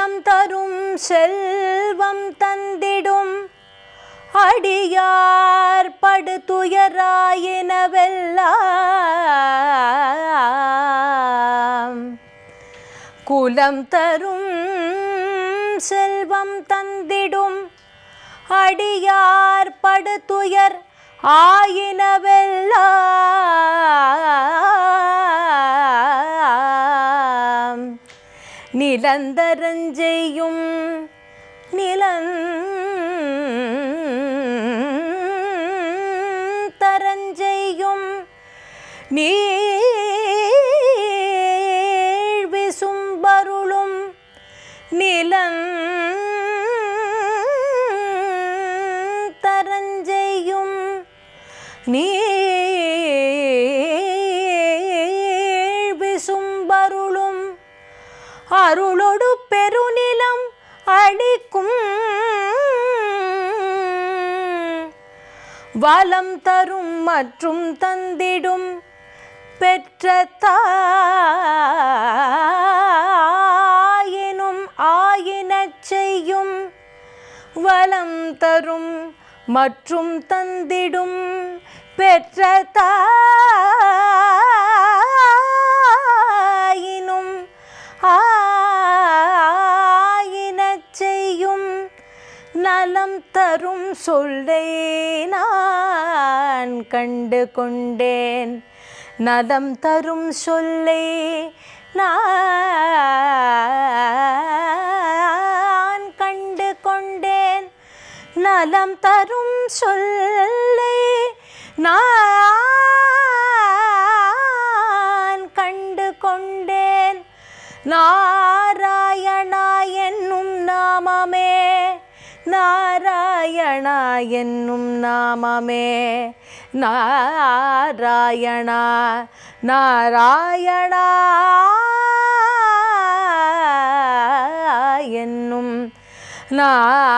குலம் தரும் செல்வம் தந்திடும். அடியார் படுதுயராயினவெல்லாம். குலம் தரும் செல்வம் தந்திடும். அடியார் படுதுயர் ஆயினவெல்லாம். நிலந்தரஞ்செய்யும் நிலந்தரஞ்செய்யும் நீ வளம் தரும் மற்றும் தந்திடும் பெற்ற தாயினும் ஆயினச் செய்யும் வளம் தரும் மற்றும் தந்திடும் பெற்ற தா நலம் தரும் சொல்லை நான் கண்டு கொண்டேன். நலம் தரும் சொல்லை நான் கண்டு கொண்டேன். நலம் தரும் சொல்லை நான் கண்டு கொண்டேன். நான் என்னும் நாமமே. நாராயணா நாராயணா. என்னும் நாமமே.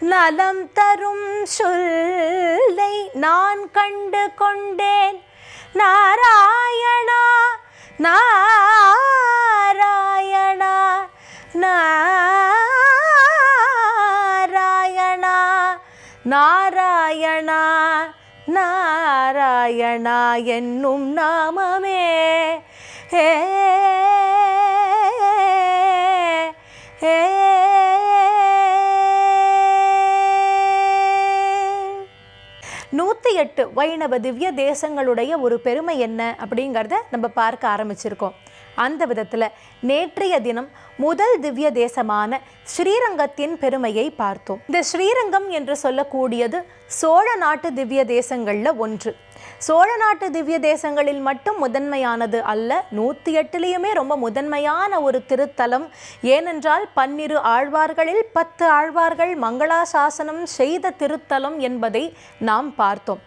நலம் தரும் சொல்லை நான் கண்டு கொண்டேன். நாராயணா நாராயணா. சரணா என்னும் நாமமே. ஹே. நூற்றி எட்டு வைணவ திவ்ய தேசங்களுடைய ஒரு பெருமை என்ன அப்படிங்கிறத நம்ம பார்க்க ஆரம்பிச்சிருக்கோம். அந்த விதத்தில் நேற்றைய தினம் முதல் திவ்ய தேசமான ஸ்ரீரங்கத்தின் பெருமையை பார்த்தோம். இந்த ஸ்ரீரங்கம் என்று சொல்லக்கூடியது சோழ நாட்டு திவ்ய தேசங்களில் ஒன்று. சோழ நாட்டு திவ்ய தேசங்களில் மட்டும் முதன்மையானது அல்ல. நூற்றி எட்டுலேயுமே ரொம்ப முதன்மையான ஒரு திருத்தலம். ஏனென்றால் பன்னிரு ஆழ்வார்களில் பத்து ஆழ்வார்கள் மங்களா சாசனம் செய்த திருத்தலம் என்பதை நாம் பார்த்தோம்.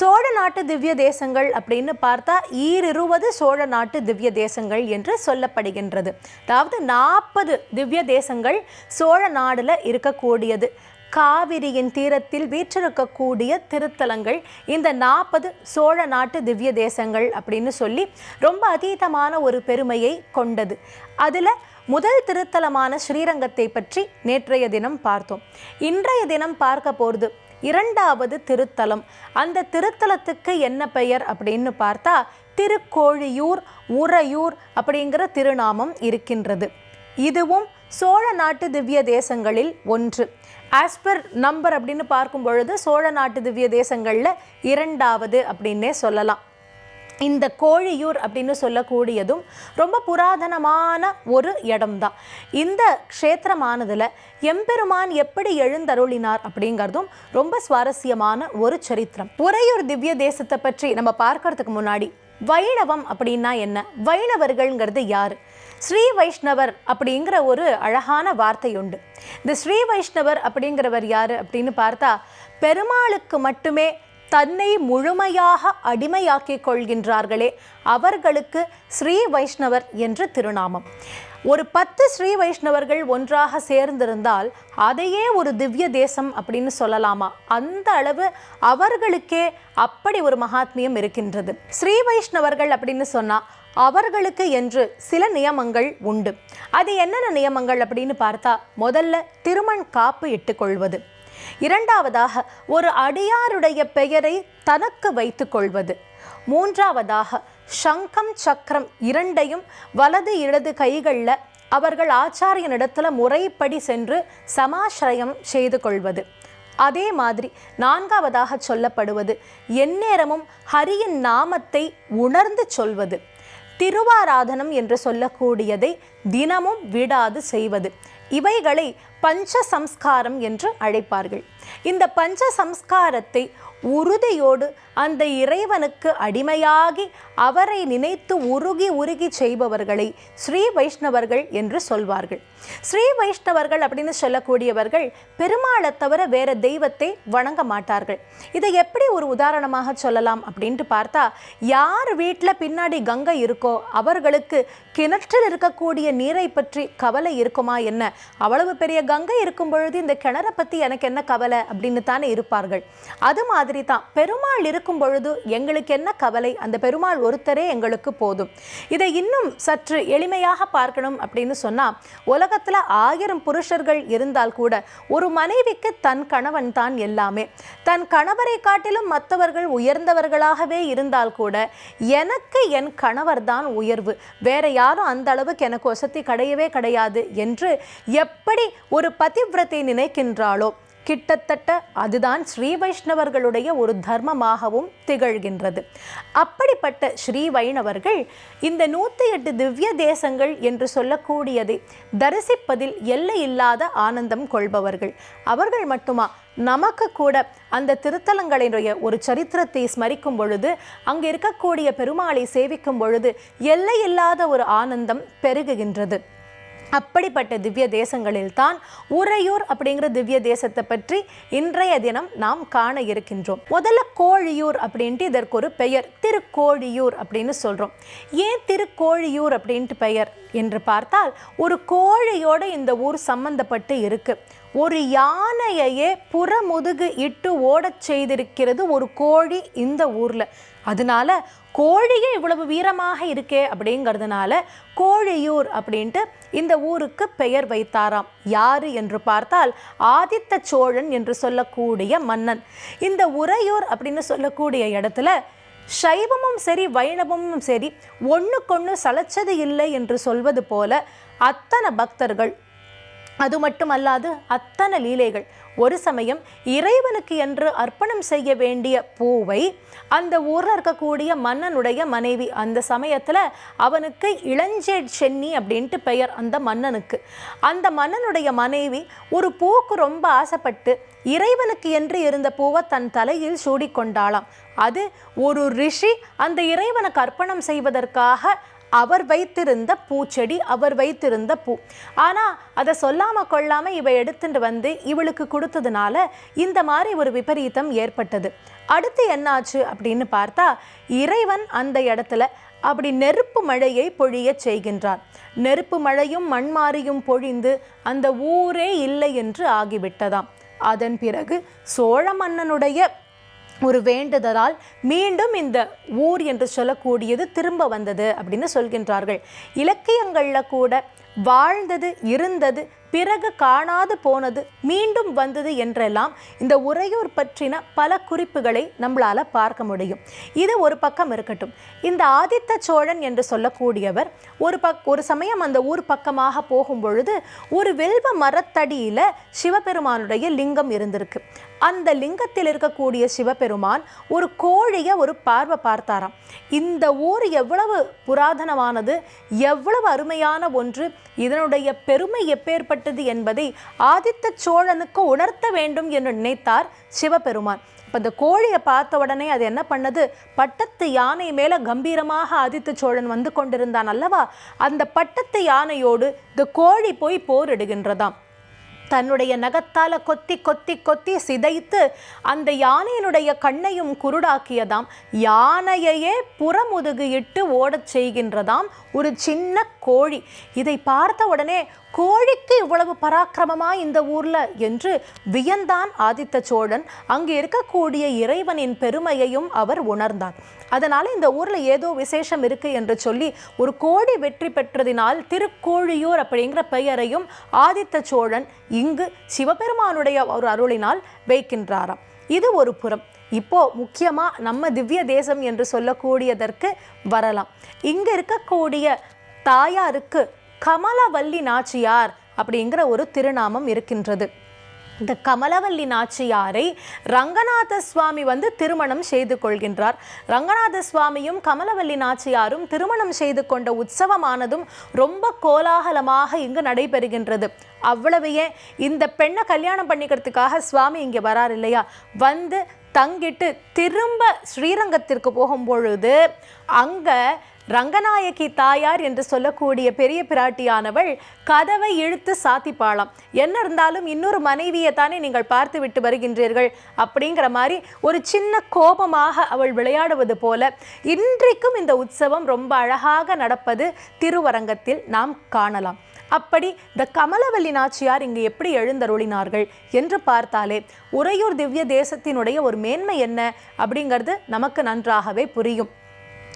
சோழ நாட்டு திவ்ய தேசங்கள் அப்படின்னு பார்த்தா ஈரிருவது சோழ நாட்டு திவ்ய தேசங்கள் என்று சொல்லப்படுகின்றது. அதாவது நாற்பது திவ்ய தேசங்கள் சோழ நாடில் இருக்கக்கூடியது. காவிரியின் தீரத்தில் வீற்றிருக்கக்கூடிய திருத்தலங்கள் இந்த நாற்பது சோழ நாட்டு திவ்ய தேசங்கள் அப்படின்னு சொல்லி ரொம்ப அதீதமான ஒரு பெருமையை கொண்டது. அதில் முதல் திருத்தலமான ஸ்ரீரங்கத்தை பற்றி நேற்றைய தினம் பார்த்தோம். இன்றைய தினம் பார்க்க போகிறது இரண்டாவது திருத்தலம். அந்த திருத்தலத்துக்கு என்ன பெயர் அப்படின்னு பார்த்தா திருக்கோழியூர் உறையூர் அப்படிங்கிற திருநாமம் இருக்கின்றது. இதுவும் சோழ நாட்டு திவ்ய தேசங்களில் ஒன்று. ஆஸ்பர் நம்பர் அப்படின்னு பார்க்கும் பொழுது சோழ நாட்டு திவ்ய தேசங்களில் இரண்டாவது அப்படின்னே சொல்லலாம். இந்த கோழியூர் அப்படின்னு சொல்லக்கூடியதும் ரொம்ப புராதனமான ஒரு இடம்தான். இந்த க்ஷேத்திரமானதில் எம்பெருமான் எப்படி எழுந்தருளினார் அப்படிங்கிறதும் ரொம்ப சுவாரஸ்யமான ஒரு சரித்திரம். உறையூர் திவ்ய தேசத்தை பற்றி நம்ம பார்க்கறதுக்கு முன்னாடி வைணவம் அப்படின்னா என்ன? வைணவர்கள்ங்கிறது யார்? ஸ்ரீ வைஷ்ணவர் அப்படிங்கிற ஒரு அழகான வார்த்தை உண்டு இந்த ஸ்ரீ வைஷ்ணவர் அப்படிங்கிறவர் யார் அப்படின்னு பார்த்தா பெருமாளுக்கு மட்டுமே தன்னை முழுமையாக அடிமையாக்கிக் கொள்கின்றார்களே அவர்களுக்கு ஸ்ரீ வைஷ்ணவர் என்று திருநாமம். ஒரு பத்து ஸ்ரீ வைஷ்ணவர்கள் ஒன்றாக சேர்ந்திருந்தால் அதையே ஒரு திவ்ய தேசம் அப்படின்னு சொல்லலாமா? அந்த அளவு அவர்களுக்கே அப்படி ஒரு மகாத்மியம் இருக்கின்றது. ஸ்ரீ வைஷ்ணவர்கள் அப்படின்னு சொன்னா அவர்களுக்கு என்று சில நியமங்கள் உண்டு. அது என்னென்ன நியமங்கள் அப்படின்னு பார்த்தா முதல்ல திருமண் காப்பு இட்டுக்கொள்வது. இரண்டாவதாக ஒரு அடியாருடைய பெயரை தனக்கு வைத்துக்கொள்வது மூன்றாவதாக சங்கம் சக்கரம் இரண்டையும் வலது இடது கைகளில் அவர்கள் ஆச்சாரியனிடத்தில் முறைப்படி சென்று சமாசிரயம் செய்து கொள்வது. அதே மாதிரி நான்காவதாக சொல்லப்படுவது எந்நேரமும் ஹரியின் நாமத்தை உணர்ந்து சொல்வது. திருவாராதனம் என்று சொல்லக்கூடியதை தினமும் விடாது செய்வது. இவைகளை பஞ்ச சம்ஸ்காரம் என்று அழைப்பார்கள். இந்த பஞ்ச சம்ஸ்காரத்தை உறுதியோடு அந்த இறைவனுக்கு அடிமையாகி அவரை நினைத்து உருகி உருகி செய்பவர்களை ஸ்ரீ வைஷ்ணவர்கள் என்று சொல்வார்கள். ஸ்ரீ வைஷ்ணவர்கள் அப்படின்னு சொல்லக்கூடியவர்கள் பெருமாளை தவிர வேற தெய்வத்தை வணங்க மாட்டார்கள். இதை எப்படி ஒரு உதாரணமாக சொல்லலாம் அப்படின்ட்டு பார்த்தா யார் வீட்டில் பின்னாடி கங்கை இருக்கோ அவர்களுக்கு கிணற்றில் இருக்கக்கூடிய நீரை பற்றி கவலை இருக்குமா என்ன? அவ்வளவு பெரிய கங்கை இருக்கும் பொழுது இந்த கிணறை பற்றி எனக்கு என்ன கவலை? அப்படின்னு தானே இருப்பார்கள். அது மாதிரி தான் பெருமாள் இருக்கும் பொழுது எங்களுக்கு என்ன கவலை? அந்த பெருமாள் ஒருத்தரே எங்களுக்கு போதும். இதை இன்னும் சற்று எளிமையாக பார்க்கணும் அப்படின்னு சொன்னால் உலகத்தில் ஆயிரம் புருஷர்கள் இருந்தால் கூட ஒரு மனைவிக்கு தன் கணவன் தான் எல்லாமே. தன் கணவரை காட்டிலும் மற்றவர்கள் உயர்ந்தவர்களாகவே இருந்தால் கூட எனக்கு என் கணவர் தான் உயர்வு. வேற யார் யாரும் அந்த அளவுக்கு எனக்கு வசதி கிடையவே கிடையாது என்று எப்படி ஒரு பதிவிரத்தை நினைக்கின்றாளோ? கிட்டத்தட்ட அதுதான் ஸ்ரீ வைஷ்ணவர்களுடைய ஒரு தர்மமாகவும் திகழ்கின்றது. அப்படிப்பட்ட ஸ்ரீ வைணவர்கள் இந்த நூற்றி எட்டு திவ்ய தேசங்கள் என்று சொல்லக்கூடியதை தரிசிப்பதில் எல்லை இல்லாத ஆனந்தம் கொள்பவர்கள். அவர்கள் மட்டுமா? நமக்கு கூட அந்த திருத்தலங்களினுடைய ஒரு சரித்திரத்தை ஸ்மரிக்கும் பொழுது அங்கே இருக்கக்கூடிய பெருமாளை சேவிக்கும் பொழுது எல்லையில்லாத ஒரு ஆனந்தம் பெருகுகின்றது. அப்படிப்பட்ட திவ்ய தேசங்களில் தான் உறையூர் அப்படிங்கிற திவ்ய தேசத்தை பற்றி இன்றைய தினம் நாம் காண இருக்கின்றோம். முதல்ல கோழியூர் அப்படின்ட்டு இதற்கு ஒரு பெயர். திருக்கோழியூர் அப்படின்னு சொல்கிறோம் ஏன் திருக்கோழியூர் அப்படின்ட்டு பெயர்? என்று பார்த்தால் ஒரு கோழியோட இந்த ஊர் சம்பந்தப்பட்டு இருக்கு. ஒரு யானையையே புறமுதுகு இட்டு ஓடச் செய்திருக்கிறது ஒரு கோழி இந்த ஊரில். அதனால கோழியே இவ்வளவு வீரமாக இருக்கே அப்படிங்கிறதுனால கோழியூர் அப்படின்ட்டு இந்த ஊருக்கு பெயர் வைத்தாராம். யாரு என்று பார்த்தால் ஆதித்த சோழன் என்று சொல்லக்கூடிய மன்னன். இந்த உறையூர் அப்படின்னு சொல்லக்கூடிய இடத்துல சைவமும் சரி வைணவமும் சரி ஒன்றுக்கொன்று சளைச்சது இல்லை என்று சொல்வது போல அத்தனை பக்தர்கள் அது மட்டுமல்லாது அத்தனை லீலைகள். ஒரு சமயம் இறைவனுக்கு என்று அர்ப்பணம் செய்ய வேண்டிய பூவை அந்த ஊரில் இருக்கக்கூடிய மன்னனுடைய மனைவி அந்த சமயத்தில் அவனுக்கு இளஞ்சேட் சென்னி அப்படின்ட்டு பெயர் அந்த மன்னனுக்கு. அந்த மன்னனுடைய மனைவி ஒரு பூவுக்கு ரொம்ப ஆசைப்பட்டு இறைவனுக்கு என்று இருந்த பூவை தன் தலையில் சூடிக்கொண்டாளாம். அது ஒரு ரிஷி அந்த இறைவனுக்கு அர்ப்பணம் செய்வதற்காக அவர் வைத்திருந்த பூச்செடி அவர் வைத்திருந்த பூ. ஆனால் அதை சொல்லாமல் கொள்ளாமல் இவ எடுத்துட்டு வந்து இவளுக்கு கொடுத்ததுனால இந்த மாதிரி ஒரு விபரீதம் ஏற்பட்டது. அடுத்து என்னாச்சு அப்படின்னு பார்த்தா இறைவன் அந்த இடத்துல அப்படி நெருப்பு மழையை பொழிய செய்கின்றான். நெருப்பு மழையும் மண்மாரியும் பொழிந்து அந்த ஊரே இல்லை என்று ஆகிவிட்டதாம். அதன் பிறகு சோழ மன்னனுடைய ஒரு வேண்டுதலால் மீண்டும் இந்த ஊர் என்று சொல்லக்கூடியது திரும்ப வந்தது அப்படின்னு சொல்கின்றார்கள். இலக்கியங்களில் கூட வாழ்ந்தது இருந்தது பிறகு காணாது போனது மீண்டும் வந்தது என்றெல்லாம் இந்த உறையூர் பற்றின பல குறிப்புகளை நம்மளால் பார்க்க முடியும். இது ஒரு பக்கம் இருக்கட்டும். இந்த ஆதித்த சோழன் என்று சொல்லக்கூடியவர் ஒரு பக் ஒரு சமயம் அந்த ஊர் பக்கமாக போகும் பொழுது ஒரு வெல்வ மரத்தடியில் சிவபெருமானுடைய லிங்கம் இருந்திருக்கு. அந்த லிங்கத்தில் இருக்கக்கூடிய சிவபெருமான் ஒரு கோழியை ஒரு பார்வை பார்த்தாராம். இந்த ஊர் எவ்வளவு புராதனமானது எவ்வளவு அருமையான ஒன்று இதனுடைய பெருமை எப்பேற்பட்டது என்பதை ஆதித்த சோழனுக்கு உணர்த்த வேண்டும் என்று நினைத்தார் சிவபெருமான். இப்போ இந்த கோழியை பார்த்த உடனே அது என்ன பண்ணது? பட்டத்து யானை மேலே கம்பீரமாக ஆதித்த சோழன் வந்து கொண்டிருந்தான் அல்லவா? அந்த பட்டத்து யானையோடு இந்த கோழி போய் போரிடுகின்றதாம். தன்னுடைய நகத்தால கொத்தி கொத்தி கொத்தி சிதைத்து அந்த யானையினுடைய கண்ணையும் குருடாக்கியதாம். யானையையே புறமுதுகு இட்டு ஓடச் செய்கின்றதாம் ஒரு சின்ன கோழி. இதை பார்த்த உடனே கோழிக்கு இவ்வளவு பராக்கிரமமா இந்த ஊர்ல என்று வியந்தான் ஆதித்த சோழன். அங்கு இருக்கக்கூடிய இறைவனின் பெருமையையும் அவர் உணர்ந்தான். அதனால இந்த ஊர்ல ஏதோ விசேஷம் இருக்கு என்று சொல்லி ஒரு கோடி வெற்றி பெற்றதினால் திருக்கோழியூர் அப்படிங்கிற பெயரையும் ஆதித்த சோழன் இங்கு சிவபெருமானுடைய ஒரு அருளினால் வைக்கின்றாராம். இது ஒரு புறம். இப்போ முக்கியமா நம்ம திவ்ய தேசம் என்று சொல்லக்கூடியதற்கு வரலாம். இங்க இருக்கக்கூடிய தாயாருக்கு கமலவல்லி நாச்சியார் அப்படிங்கிற ஒரு திருநாமம் இருக்கின்றது. இந்த கமலவல்லி நாச்சியாரை ரங்கநாத சுவாமி வந்து திருமணம் செய்து கொள்கின்றார். ரங்கநாத சுவாமியும் கமலவல்லி நாச்சியாரும் திருமணம் செய்து கொண்ட உற்சவமானதும் ரொம்ப கோலாகலமாக இங்கு நடைபெறுகின்றது. அவ்வளவு ஏன்? இந்த பெண்ணை கல்யாணம் பண்ணிக்கிறதுக்காக சுவாமி இங்கே வரார் இல்லையா? வந்து தங்கிட்டு திரும்ப ஸ்ரீரங்கத்திற்கு போகும்பொழுது அங்கே ரங்கநாயகி தாயார் என்று சொல்லக்கூடிய பெரிய பிராட்டியானவள் கதவை இழுத்து சாத்திப்பாளாம். என்ன இருந்தாலும் இன்னொரு மனைவியை தானே நீங்கள் பார்த்து விட்டு வருகின்றீர்கள் அப்படிங்கிற மாதிரி ஒரு சின்ன கோபமாக அவள் விளையாடுவது போல இன்றைக்கும் இந்த உற்சவம் ரொம்ப அழகாக நடப்பது திருவரங்கத்தில் நாம் காணலாம். அப்படி இந்த கமலவல்லி நாச்சியார் இங்கு எப்படி எழுந்தருளினார்கள் என்று பார்த்தாலே உறையூர் திவ்ய தேசத்தினுடைய ஒரு மேன்மை என்ன அப்படிங்கிறது நமக்கு நன்றாகவே புரியும்.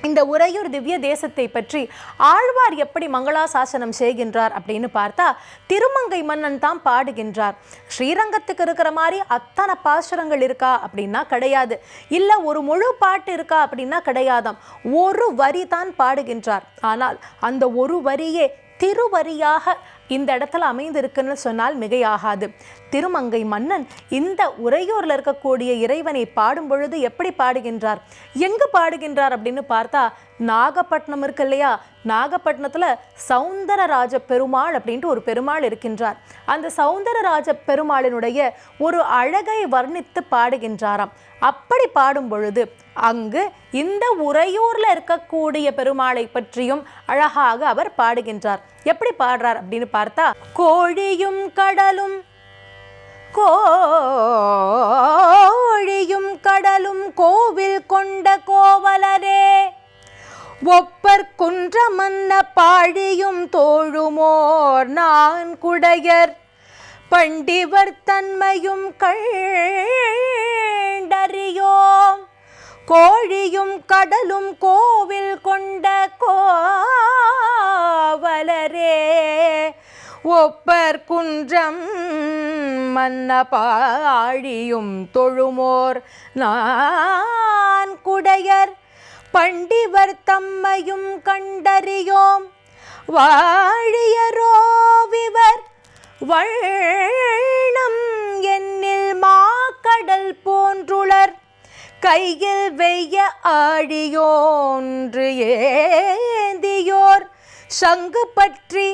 இந்த உறையூர் திவ்ய தேசத்தை பற்றி ஆழ்வார் எப்படி மங்களாசாசனம் செய்கின்றார் அப்படின்னு பார்த்தா திருமங்கை மன்னன் தான் பாடுகின்றார். ஸ்ரீரங்கத்துக்கு இருக்கிற மாதிரி அத்தனை பாசுரங்கள் இருக்கா அப்படின்னா கிடையாது. இல்லை ஒரு முழு பாட்டு இருக்கா அப்படின்னா கிடையாதாம். ஒரு வரி தான் பாடுகின்றார். ஆனால் அந்த ஒரு வரியே திருவரியாக இந்த இடத்துல அமைந்திருக்குன்னு சொன்னால் மிகையாகாது. திருமங்கை மன்னன் இந்த உறையூரில் இருக்கக்கூடிய இறைவனை பாடும் பொழுது எப்படி பாடுகின்றார்? எங்கு பாடுகின்றார் அப்படின்னு பார்த்தா நாகப்பட்டினம் இருக்கு இல்லையா? நாகப்பட்டினத்தில் சௌந்தரராஜ பெருமாள் அப்படின்ட்டு ஒரு பெருமாள் இருக்கின்றார். அந்த சௌந்தரராஜ பெருமாளினுடைய ஒரு அழகை வர்ணித்து பாடுகின்றாராம். அப்படி பாடும் பொழுது அங்கு இந்த உறையூரில் இருக்கக்கூடிய பெருமாளை பற்றியும் அழகாக அவர் பாடுகின்றார். எப்படி பாடுறார் அப்படின்னு பார்த்தா கோழியும் கடலும் கோழியும் கடலும் கோவில் கொண்ட கோவலரே. ஒப்பர் குன்ற மன்ன பாழியும் தோழுமோர் நான் குடையர். பண்டிவர் தன்மையும் கள் கோழியும் கடலும் கோவில் கொண்ட கோவலரே ஒப்பர் குன்றம் மன்ன பாழியும் தொழுமோர் நான் குடையர். பண்டிவர் தம்மையும் கண்டறியோம் வாழியரோவிவர் வண்ணம் என்னில் மாக்கடல் போன்றுளர் கையில் வெய்ய ஆடியோன்று ஏந்தியோர். சங்கு பற்றி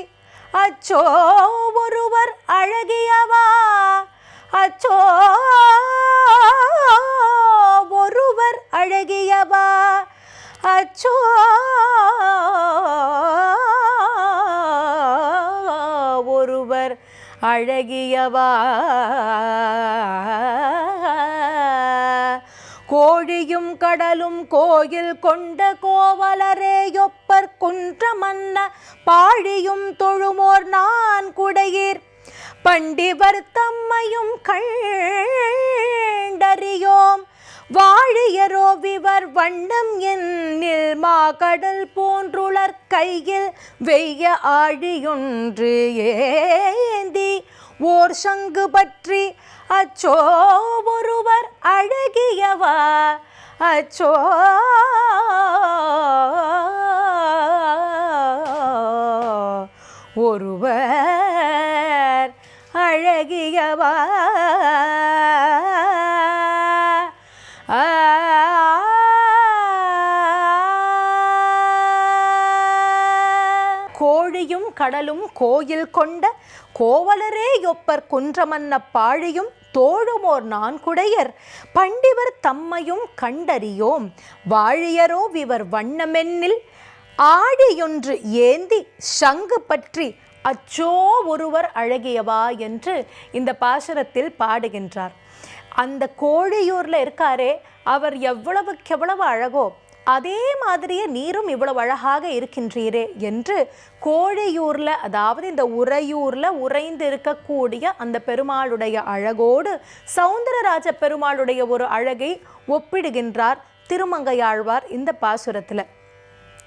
அச்சோ ஒருவர் அழகியவா? அச்சோ ஒருவர் அழகியவா? அச்சோ ஒருவர் அழகியவா? கோழியும் கடலும் கோயில் கொண்ட கோவலரேயொப்பர் குன்ற மன்ன பாழியும் தொழுமோர் நான் குடையீர். பண்டிவர் தம்மையும் கண்டறியோம். வாழியரோ விவர் வண்ணம் என்னில் மாகடல் போன்றுளர் கையில் வெய்ய ஆழியொன்று ஏந்தி ஓர் சங்கு பற்றி அச்சோ ஒருவர் அழகியவா? அச்சோ ஒருவர் அழகியவா? கடலும் கோயில் கொண்ட கோவலரே ஒப்பர் குன்றமன்ன பாழியும் தோழுமோர் நான்குடையர். பண்டிவர் தம்மையும் கண்டறியோம். வாழியரோ இவர் வண்ணமென்னில் ஆழியொன்று ஏந்தி சங்கு பற்றி அச்சோ ஒருவர் அழகியவா என்று இந்த பாசுரத்தில் பாடுகின்றார். அந்த கோழியூரில் இருக்காரே அவர் எவ்வளவுக்கு எவ்வளவு அழகோ அதே மாதிரியே நீரும் இவ்வளவு அழகாக இருக்கின்றீரே என்று கோழியூர்ல அதாவது இந்த உறையூர்ல உறைந்து இருக்கக்கூடிய அந்த பெருமாளுடைய அழகோடு சௌந்தரராஜ பெருமாளுடைய ஒரு அழகை ஒப்பிடுகின்றார் திருமங்கையாழ்வார் இந்த பாசுரத்தில்.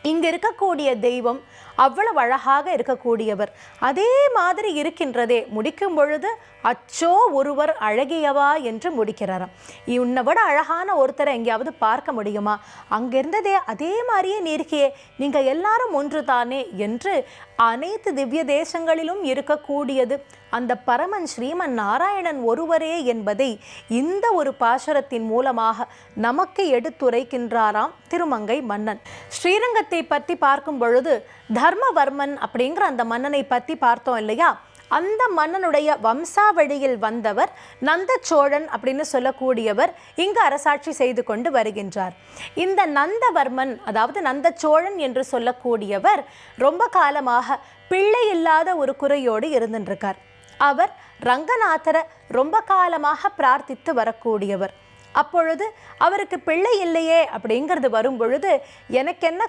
இங்க இருக்கக்கூடிய தெய்வம் அவ்வளவு அழகாக இருக்கக்கூடியவர். அதே மாதிரி இருக்கின்றதே முடிக்கும் பொழுது அச்சோ ஒருவர் அழகியவா? என்று முடிக்கிறாராம். உன்னை விட அழகான ஒருத்தரை எங்கேயாவது பார்க்க முடியுமா? அங்கிருந்ததே அதே மாதிரியே நீ இருக்கியே நீங்க எல்லாரும் ஒன்று தானே என்று அனைத்து திவ்ய தேசங்களிலும் இருக்கக்கூடியது. அந்த பரமன் ஸ்ரீமன் நாராயணன் ஒருவரே என்பதை இந்த ஒரு பாசுரத்தின் மூலமாக நமக்கு எடுத்துரைக்கின்றாராம் திருமங்கை மன்னன். ஸ்ரீரங்கத்தை பற்றி பார்க்கும் பொழுது தர்மவர்மன் அப்படிங்கிற அந்த மன்னனை பற்றி பார்த்தோம் இல்லையா? அந்த மன்னனுடைய வம்சாவழியில் வந்தவர் நந்த சோழன் அப்படின்னு சொல்லக்கூடியவர் இங்கு அரசாட்சி செய்து கொண்டு வருகின்றார். இந்த நந்தவர்மன் அதாவது நந்த சோழன் என்று சொல்லக்கூடியவர் ரொம்ப காலமாக பிள்ளை இல்லாத ஒரு குறையோடு இருந்துருக்கார் அவர் ரங்கநாதரை ரொம்ப காலமாக பிரார்த்தித்து வரக்கூடியவர். அப்பொழுது அவருக்கு பிள்ளை இல்லையே அப்படிங்கிறது வரும் பொழுது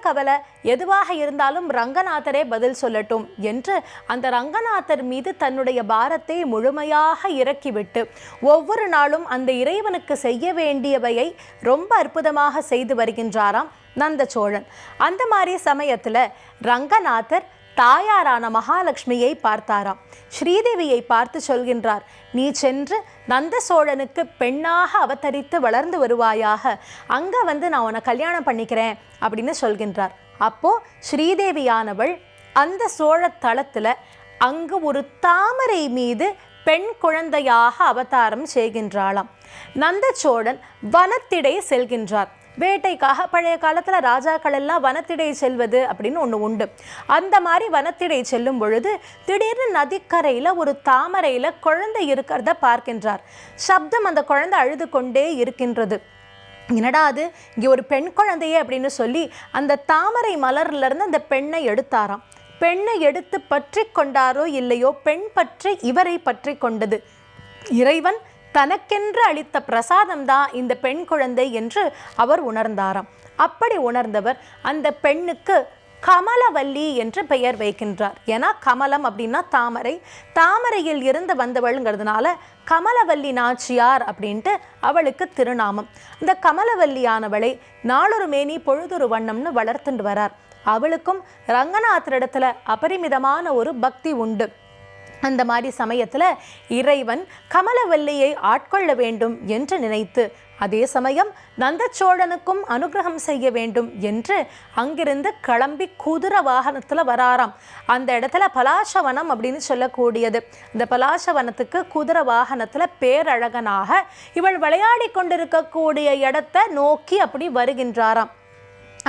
கவலை? எதுவாக இருந்தாலும் ரங்கநாதரே பதில் சொல்லட்டும் என்று அந்த ரங்கநாதர் மீது தன்னுடைய பாரத்தை முழுமையாக இறக்கிவிட்டு ஒவ்வொரு நாளும் அந்த இறைவனுக்கு செய்ய வேண்டியவையை ரொம்ப அற்புதமாக செய்து வருகின்றாராம் நந்த சோழன் அந்த மாதிரி சமயத்தில் ரங்கநாதர் தாயாரான மகாலட்சுமியை பார்த்தாராம். ஸ்ரீதேவியை பார்த்து சொல்கின்றார் நீ சென்று நந்த சோழனுக்கு பெண்ணாக அவதரித்து வளர்ந்து வருவாயாக. அங்கே வந்து நான் உன்னை கல்யாணம் பண்ணிக்கிறேன் அப்படின்னு சொல்கின்றார். அப்போது ஸ்ரீதேவியானவள் அந்த சோழ தளத்தில் அங்கு ஒரு தாமரை மீது பெண் குழந்தையாக அவதாரம் செய்கின்றாளாம். நந்த சோழன் வனத்திடையே செல்கின்றார். வேட்டைக்காக பழைய காலத்தில் ராஜாக்கள் எல்லாம் வனத்திடை செல்வது அப்படின்னு ஒன்று உண்டு. அந்த மாதிரி வனத்திடை செல்லும் பொழுது திடீர்னு நதிக்கரையில் ஒரு தாமரையில் குழந்தை இருக்கிறத பார்க்கின்றார். சப்தம் அந்த குழந்தை அழுது கொண்டே இருக்கின்றது. என்னடா அது? இங்கே ஒரு பெண் குழந்தையே அப்படின்னு சொல்லி அந்த தாமரை மலர்லேருந்து அந்த பெண்ணை எடுத்தாராம். பெண்ணை எடுத்து பற்றி கொண்டாரோ இல்லையோ? பெண் பற்றி இவரை பற்றி கொண்டது. இறைவன் தனக்கென்று அளித்த பிரசாதம்தான் இந்த பெண் குழந்தை என்று அவர் உணர்ந்தாராம். அப்படி உணர்ந்தவர் அந்த பெண்ணுக்கு கமலவல்லி என்று பெயர் வைக்கின்றார். ஏன்னா கமலம் அப்படின்னா தாமரை. தாமரையில் இருந்து வந்தவள்ங்கிறதுனால கமலவல்லி நாச்சியார் அப்படின்ட்டு அவளுக்கு திருநாமம். இந்த கமலவல்லியானவளை நாளொரு மேனி பொழுதொரு வண்ணம்னு வளர்த்துண்டு வரார். அவளுக்கும் ரங்கநாதரிடத்துல அபரிமிதமான ஒரு பக்தி உண்டு. அந்த மாதிரி சமயத்தில் இறைவன் கமலவல்லியை ஆட்கொள்ள வேண்டும் என்று நினைத்து அதே சமயம் நந்தச்சோழனுக்கும் அனுகிரகம் செய்ய வேண்டும் என்று அங்கிருந்து கிளம்பி குதிர வாகனத்தில் வராராம். அந்த இடத்துல பலாசவனம் அப்படின்னு சொல்லக்கூடியது. இந்த பலாசவனத்துக்கு குதிர வாகனத்தில் பேரழகனாக இவள் விளையாடி கொண்டிருக்கக்கூடிய இடத்தை நோக்கி அப்படி வருகின்றாராம்.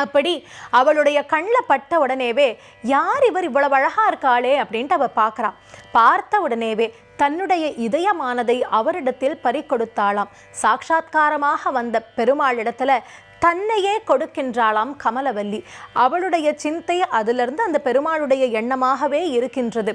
அப்படி அவளுடைய கண்ணில் பட்ட உடனேவே யார் இவர் இவ்வளவு அழகா இருக்காளே? அப்படின்ட்டு அவள் பார்க்குறான் பார்த்த உடனேவே தன்னுடைய இதயமானதை அவரிடத்தில் பறிக்கொடுத்தாளாம். சாட்சாத்காரமாக வந்த பெருமாளிடத்தில் தன்னையே கொடுக்கின்றாளாம் கமலவல்லி. அவளுடைய சிந்தை அதிலிருந்து அந்த பெருமாளுடைய எண்ணமாகவே இருக்கின்றது.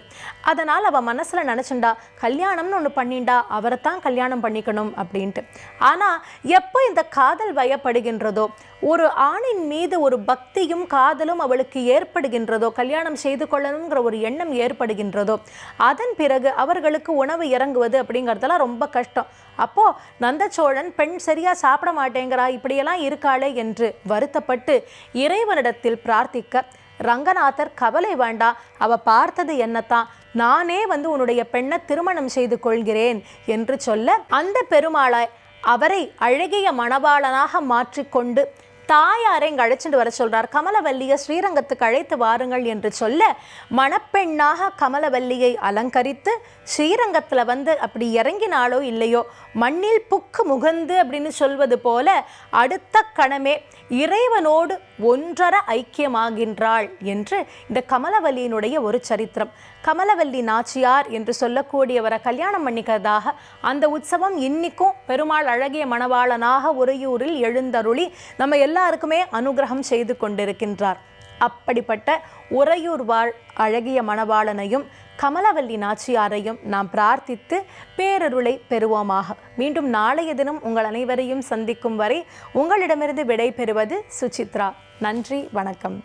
அதனால் அவள் மனசில் நினச்சிண்டா கல்யாணம்னு ஒன்று பண்ணிண்டா அவரை தான் கல்யாணம் பண்ணிக்கணும் அப்படின்ட்டு. ஆனால் எப்போ இந்த காதல் வயப்படுகின்றதோ ஒரு ஆணின் மீது ஒரு பக்தியும் காதலும் அவளுக்கு ஏற்படுகின்றதோ கல்யாணம் செய்து கொள்ளணுங்கிற ஒரு எண்ணம் ஏற்படுகின்றதோ அதன் பிறகு அவர்களுக்கு உணவு இறங்குவது அப்படிங்கிறதெல்லாம் ரொம்ப கஷ்டம். அப்போ நந்தச்சோழன் பெண் சரியா சாப்பிட மாட்டேங்கிறா இப்படியெல்லாம் இருக்காளே என்று வருத்தப்பட்டு இறைவனிடத்தில் பிரார்த்திக்க ரங்கநாதர் கவலை வேண்டாம் அவ பார்த்தது என்னத்தான் நானே வந்து உன்னுடைய பெண்ணை திருமணம் செய்து கொள்கிறேன் என்று சொல்ல அந்த பெருமாளாய் அவரை அழகிய மணவாளனாக மாற்றிக்கொண்டு தாயாரை இங்கே அழைச்சிட்டு வர சொல்றார். கமலவல்லியை ஸ்ரீரங்கத்துக்கு அழைத்து வாருங்கள் என்று சொல்ல மணப்பெண்ணாக கமலவல்லியை அலங்கரித்து ஸ்ரீரங்கத்தில் வந்து அப்படி இறங்கினாலோ இல்லையோ மண்ணில் புக்கு முகந்து அப்படின்னு சொல்வது போல அடுத்த கணமே இறைவனோடு ஒன்றர ஐக்கியமாகின்றாள் என்று இந்த கமலவல்லியினுடைய ஒரு சரித்திரம். கமலவல்லி நாச்சியார் என்று சொல்லக்கூடியவரை கல்யாணம் பண்ணிக்கிறதாக அந்த உற்சவம் இன்னிக்கும் பெருமாள் அழகிய மணவாளனாக உறையூரில் எழுந்தருளி நம்ம எல்லாருக்குமே அனுகிரகம் செய்து கொண்டிருக்கின்றார். அப்படிப்பட்ட உறையூர் வாழ் அழகிய மணவாளனையும் கமலவல்லி நாச்சியாரையும் நாம் பிரார்த்தித்து பேரருளை பெறுவோமாக. மீண்டும் நாளைய தினம் உங்கள் அனைவரையும் சந்திக்கும் வரை உங்களிடமிருந்து விடை பெறுவது சுசித்ரா. நன்றி வணக்கம்.